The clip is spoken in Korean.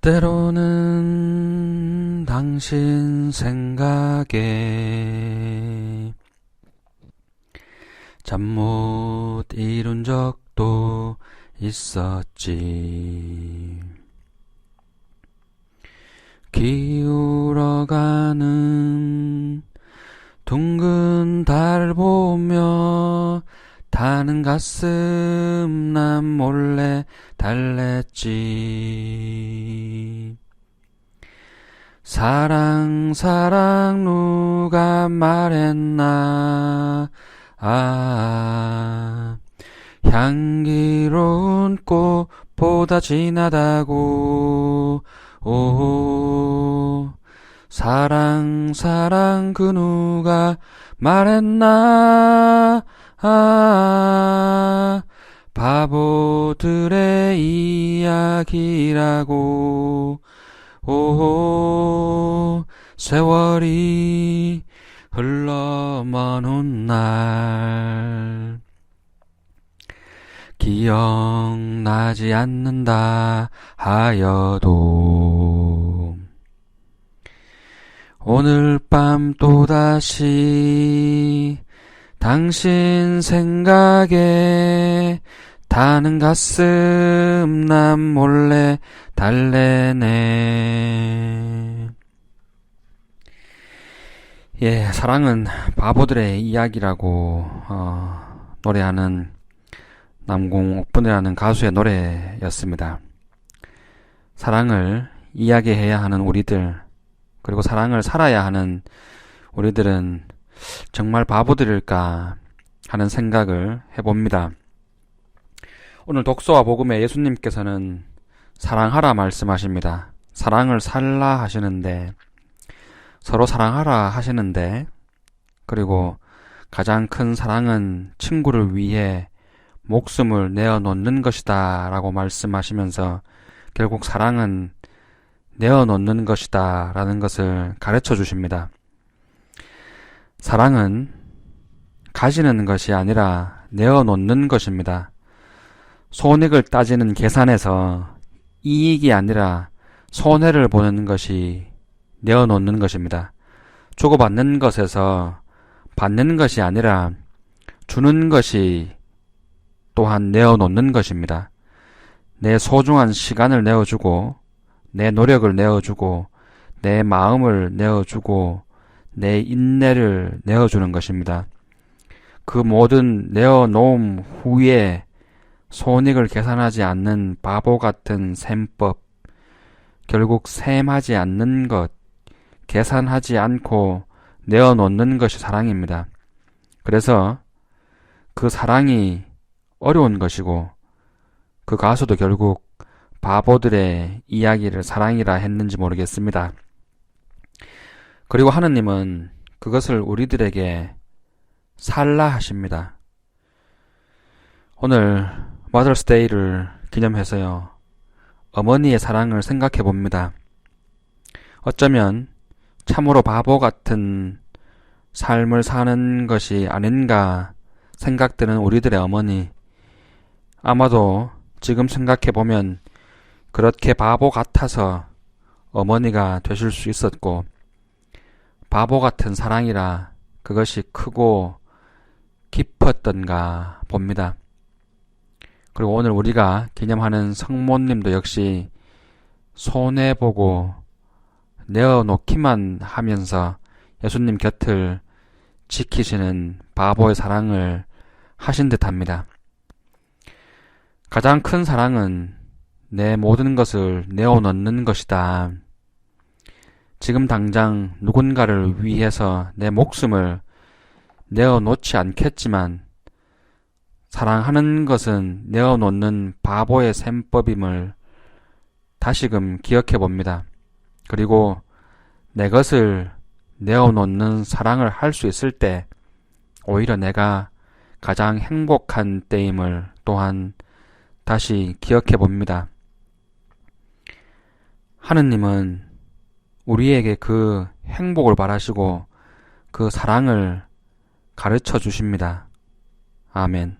때로는 당신 생각에 잠 못 이룬 적도 있었지. 기울어가는 둥근 타는 가슴 난 몰래 달랬지. 사랑, 사랑, 누가 말했나. 아, 향기로운 꽃보다 진하다고. 오, 사랑, 사랑, 그 누가 말했나. 아, 바보들의 이야기라고. 오, 세월이 흘러 먼 날. 기억나지 않는다 하여도. 오늘 밤 또다시 당신 생각에 타는 가슴 난 몰래 달래네. 예, 사랑은 바보들의 이야기라고 어, 노래하는 남궁옥분이라는 가수의 노래였습니다. 사랑을 이야기해야 하는 우리들, 그리고 사랑을 살아야 하는 우리들은 정말 바보들일까 하는 생각을 해봅니다. 오늘 독서와 복음에 예수님께서는 사랑하라 말씀하십니다. 사랑을 살라 하시는데, 서로 사랑하라 하시는데, 그리고 가장 큰 사랑은 친구를 위해 목숨을 내어 놓는 것이다 라고 말씀하시면서 결국 사랑은 내어 놓는 것이다 라는 것을 가르쳐 주십니다. 사랑은 가지는 것이 아니라 내어 놓는 것입니다. 손익을 따지는 계산에서 이익이 아니라 손해를 보는 것이 내어 놓는 것입니다. 주고받는 것에서 받는 것이 아니라 주는 것이 또한 내어 놓는 것입니다. 내 소중한 시간을 내어주고, 내 노력을 내어주고, 내 마음을 내어주고, 내 인내를 내어주는 것입니다. 그 모든 내어놓음 후에 손익을 계산하지 않는 바보 같은 셈법, 결국 셈하지 않는 것, 계산하지 않고 내어놓는 것이 사랑입니다. 그래서 그 사랑이 어려운 것이고 그 가수도 결국 바보들의 이야기를 사랑이라 했는지 모르겠습니다. 그리고 하느님은 그것을 우리들에게 살라 하십니다. 오늘 마더스데이를 기념해서요. 어머니의 사랑을 생각해 봅니다. 어쩌면 참으로 바보 같은 삶을 사는 것이 아닌가 생각되는 우리들의 어머니. 아마도 지금 생각해 보면 그렇게 바보 같아서 어머니가 되실 수 있었고, 바보 같은 사랑이라 그것이 크고 깊었던가 봅니다. 그리고 오늘 우리가 기념하는 성모님도 역시 손해보고 내어놓기만 하면서 예수님 곁을 지키시는 바보의 사랑을 하신 듯 합니다. 가장 큰 사랑은 내 모든 것을 내어놓는 것이다. 지금 당장 누군가를 위해서 내 목숨을 내어놓지 않겠지만 사랑하는 것은 내어놓는 바보의 셈법임을 다시금 기억해 봅니다. 그리고 내 것을 내어놓는 사랑을 할 수 있을 때 오히려 내가 가장 행복한 때임을 또한 다시 기억해 봅니다. 하느님은 우리에게 그 행복을 바라시고 그 사랑을 가르쳐 주십니다. 아멘.